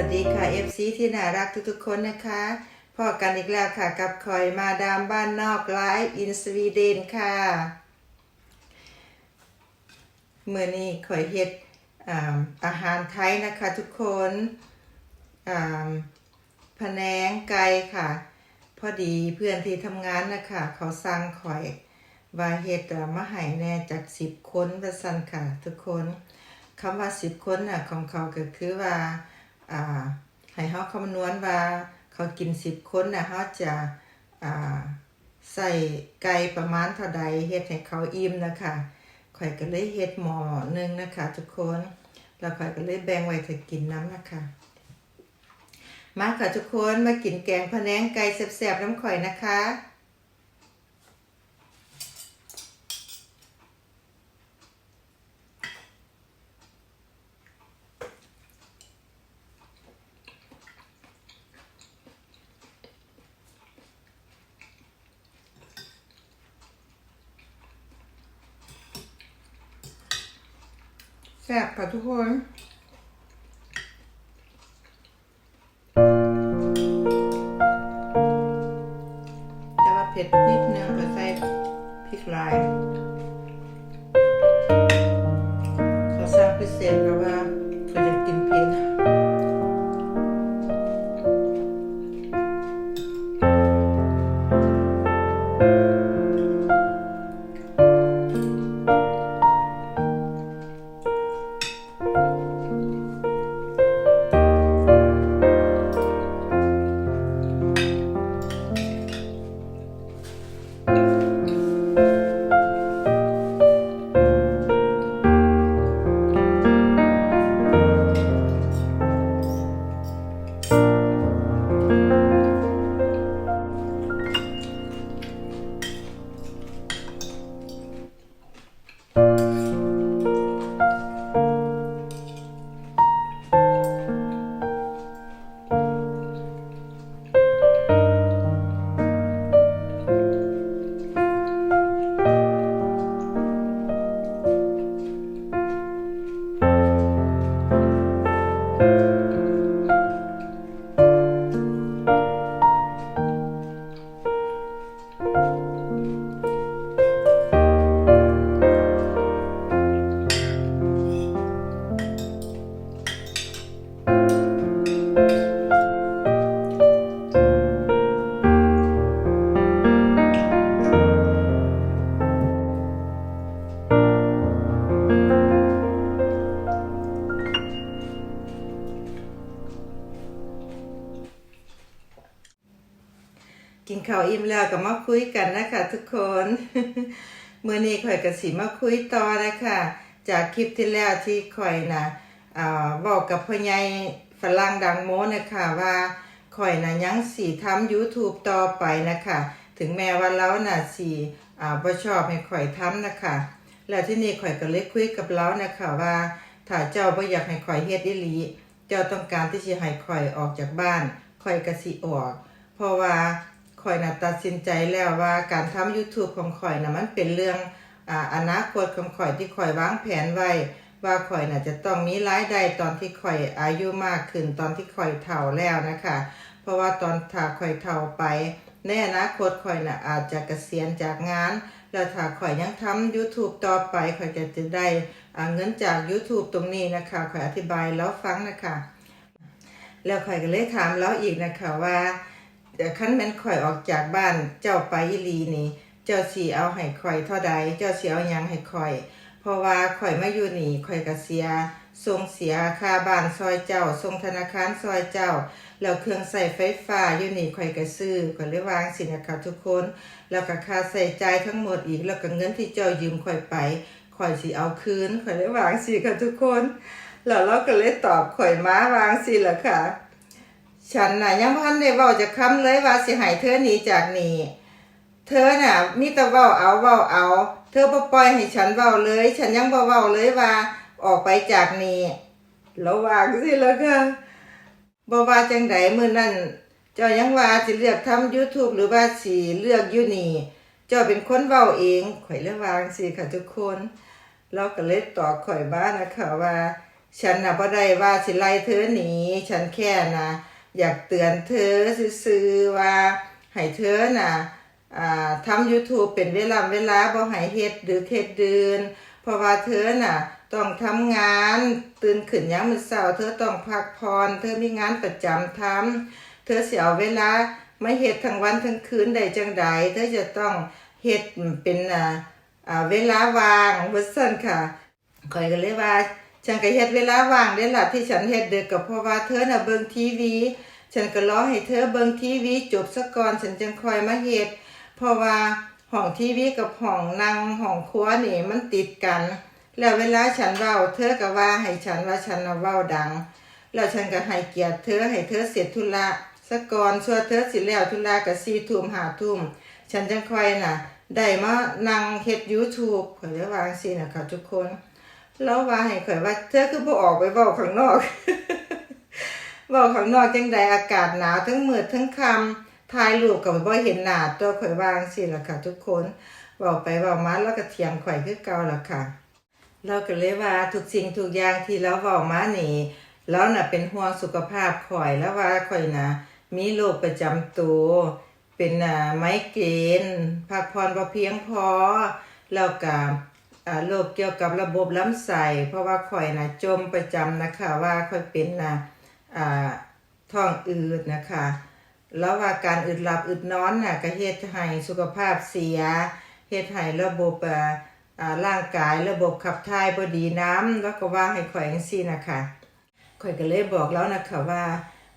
วัสดีค่ะ FC ที่น่ารักทุกๆคนนะคะพอกันอีกแล้วค่ะกับคอยมาดามบ้านนอกไลฟ์อินสวีเดนค่ะเมื่อนี้คอยเฮ็ดอาอาหารไทยนะคะทุกคนอ่าพะแนงไก่ค่ะ พอดีเพื่อนที่ทำงานนะคะเขาสั่งคอยว่าเฮ็ดมาให้แน่จากสิบคนประสันค่ะทุกคนคำว่าสิบคนน่ะของเขาก็คือว่า อ่าให้เขาคำนวณว่าเขากินสิบคนนะเขาจะอ่าใส่ไก่ประมาณเท่าใดเฮ็ดให้เขาอิ่มนะคะข่อยก็เลยเฮ็ดหม้อหนึงนะคะ ทุกคน แล้วข่อยก็เลยแบ่งไว้ถ้ากินน้ำนะคะมาค่ะทุกคนมากินแกงพะแนงไก่แซ่บๆน้ำข่อยนะคะ แซ่บค่ะทุกคน กินข้าวอิ่มแล้วก็มาคุยกันนะคะทุกคนเมื่อนี้ข่อยก็สิมาคุยต่อนะคะจากคลิปที่แล้วที่ข่อยนะอ่าบอกกับพ่อใหญ่ฝรั่งดังโมนะคะว่าข่อยนะยังสิทำ YouTube ต่อไปนะคะ ถึงแม้ว่าเราน่ะสิอ่าบ่ชอบให้ข่อยทำนะคะ แล้วที่นี่ข่อยก็เลยคุยกับเรานะคะว่า ถ้าเจ้าบ่อยากให้ข่อยเฮ็ดอีหลี เจ้าต้องการที่จะให้ข่อยออกจากบ้านข่อยก็สิออก เพราะว่า ข่อยน่ะตัดสินใจแล้วว่าการทำ YouTube ของข่อยน่ะมันเป็นเรื่องอ่าอนาคตของข่อยที่ข่อยวางแผนไว้ ว่าข่อยน่ะจะต้องมีรายได้ตอนที่ข่อยอายุมากขึ้นตอนที่ข่อยเฒ่าแล้วนะคะ เพราะว่าตอนถ้าข่อยเฒ่าไปในอนาคตข่อยน่ะอาจจะเกษียณจากงาน แล้วถ้าข่อยยังทำ YouTube ต่อไปข่อยจะจะได้เงินจาก YouTube ตรงนี้นะคะข่อยอธิบายแล้วฟังนะคะ แล้วข่อยก็เลยถามแล้วอีกนะคะว่า เดี๋ยวคันแม่นข่อยออกจากบ้านเจ้าไปอีหลีนี่ เจ้าสิเอาให้ข่อยเท่าใดเจ้าสิเอายังให้ข่อย เพราะว่าข่อยมาอยู่นี่ข่อยก็เสียส่งเสียค่าบ้านซอยเจ้าส่งธนาคารซอยเจ้าแล้วเครื่องใส่ไฟฟ้าอยู่นี่ข่อยก็ซื้อข่อยเลยวางสินะคะทุกคน แล้วก็ค่าใส่ใจทั้งหมดอีกแล้วก็เงินที่เจ้ายืมข่อยไปข่อยสิเอาคืนข่อยเลยวางสิค่ะทุกคนแล้วเราก็เลยตอบข่อยมาวางสิละค่ะ ฉันน่ะยังพันได้เว้าจะคำเลยว่าสิให้เธอหนีจากนี่เธอน่ะมีแต่เว้าเอาเว้าเอา เธอบ่ปล่อยให้ฉันเว้าเลย ฉันยังบ่เว้าเลยว่าออกไปจากนี่แล้วางสิล่ะค่ะบ่ว่าจังใดมื้อนั้นเจ้ายังว่าสิเลือกทำ YouTube หรือว่าสิเลือกอยู่นี่เจ้าเป็นคนเว้าเองข่อยเลยวางสิค่ะทุกคนเราก็เลยตอบข่อยบ้านนะคะว่า ฉันน่ะบ่ได้ว่าสิไล่เธอหนีฉันแค่น่ะ อยากเตือนเธอซื่อว่าให้เธอน่ะอ่าทำ YouTube เป็นเวลาเวลาบ่ให้เฮ็ดหรือเฮ็ดเดือนเพราะว่าเธอน่ะต้องทำงานตื่นขึ้นยามมื้อเช้าเธอต้องพักผ่อนเธอมีงานประจำทำเธอเสิเอาเวลาไมาเฮ็ดทั้งวันทั้งคืนได้จังใดเธอจะต้องเฮ็ดเป็นเวลาว่างว่าซั่นค่ะข่อยก็เลยว่า ฉันก็เฮ็ดเวลาว่างได้ล่ะที่ฉันเฮ็ดดึกก็เพราะว่าเธอน่ะเบิ่งทีวี ฉันก็รอให้เธอเบิ่งทีวีจบซะก่อนฉันจึงคอยมาเฮ็ดเพราะว่าห้องทีวีกับห้องนั่งห้องครัวนี่มันติดกัน แล้วเวลาฉันเว้าเธอก็ว่าให้ฉันว่าฉันน่ะเว้าดัง แล้วฉันก็ให้เกียรติเธอให้เธอเสร็จธุระซะก่อนส่วเธอสิแล้วธุระก็4ทุ่ม5ทุ่มฉันจังคอยน่ะ ได้มานั่งเฮ็ด YouTube ขอยเลยวาจั่งซี่นะคะทุกคน แล้วว่าให้ข่อยว่าเธอคือบ่ออกไปเว้าข้างนอกเว้าข้างนอกจังใดอากาศหนาวทั้งมืดทั้งค่ำถ่ายรูปก็บ่เห็นหน้าตัวข่อยวางซี่ล่ะค่ะ ทุกคนเว้าไปเว้ามาแล้วก็เถียงข่อยคือเก่าล่ะค่ะเราก็เลยว่าทุกสิ่งทุกอย่างที่เราเว้ามานี่เราน่ะเป็นห่วงสุขภาพข่อยแล้วว่าข่อยนะมีโรคประจำตัวเป็นอ่าไมเกรนพักผ่อนบ่เพียงพอแล้วก็อ่า โรคเกี่ยวกับระบบลำไส้เพราะว่าข่อยน่ะจมประจำนะคะว่าข่อยเป็นน่ะอ่าท้องอืดนะคะแล้วว่าการอึดหลับอึดนอนน่ะก็เฮ็ดให้สุขภาพเสียเฮ็ดให้ระบบอ่าร่างกายระบบขับถ่ายบ่ดีน้ำแล้วก็ว่าให้ข่อยจังซี่นะคะข่อยก็เลยบอกแล้วนะคะว่า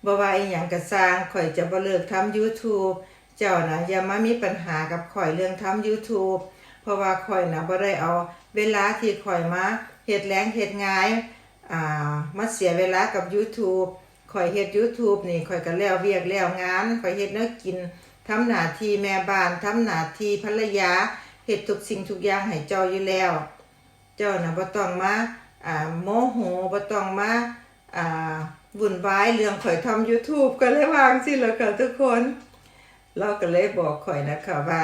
บ่ว่าอีหยังก็สร้างข่อยจะบ่เลิกทำ YouTube เจ้านะอย่ามามีปัญหากับข่อยเรื่องทำ YouTube เพราะว่าข่อยนะบ่ได้เอาเวลาที่ข่อยมาเฮ็ดแรงเฮ็ดงายอ่ามาเสียเวลากับ YouTube ข่อยเฮ็ด YouTube นี่ข่อยก็แล้วเวียกแล้วงานข่อยเฮ็ดแนวกินทำหน้าที่แม่บ้านทำหน้าที่ภรรยาเฮ็ดทุกสิ่งทุกอย่างให้เจ้าอยู่แล้ว เจ้าน่ะบ่ต้องมาอ่าโมโหบ่ต้องมาอ่าวุ่นวายเรื่องข่อยทำ YouTube ก็เลยวางสิล่ะค่ะทุกคนเราก็เลยบอกข่อยนะคะว่า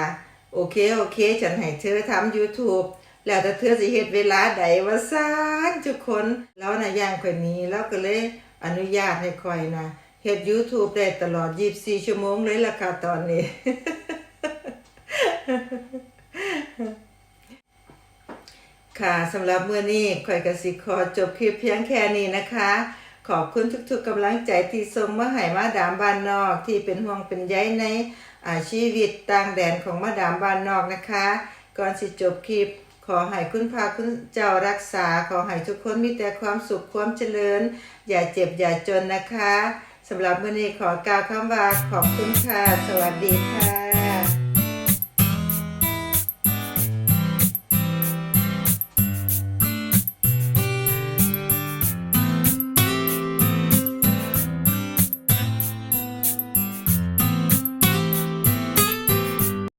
โอเค โอเค ฉันให้เธอทำ YouTube แล้วแต่เธอสิเฮ็ดเวลาใดว่าซานทุกคน แล้วนะย่างข่อยนี้เราก็เลยอนุญาตให้ข่อยนะเฮ็ด YouTube ได้ตลอด 24 ชั่วโมงเลยล่ะค่ะตอนนี้ ค่ะสำหรับเมื้อนี้ข่อยกสิขอจบคลิปเพียงแค่นี้นะคะ ขอบคุณทุกๆกำลังใจที่ส่งมาให้มาดามบ้านนอก ที่เป็นห่วงเป็นใยในอาชีวิตต่างแดนของมาดามบ้านนอกนะคะ ก่อนสิจบคลิป ขอให้คุณพาคุณเจ้ารักษา ขอให้ทุกคนมีแต่ความสุขความเจริญ อย่าเจ็บอย่าจนนะคะสำหรับมื้อนี้ขอกล่าวคำว่าขอบคุณค่ะ สวัสดีค่ะ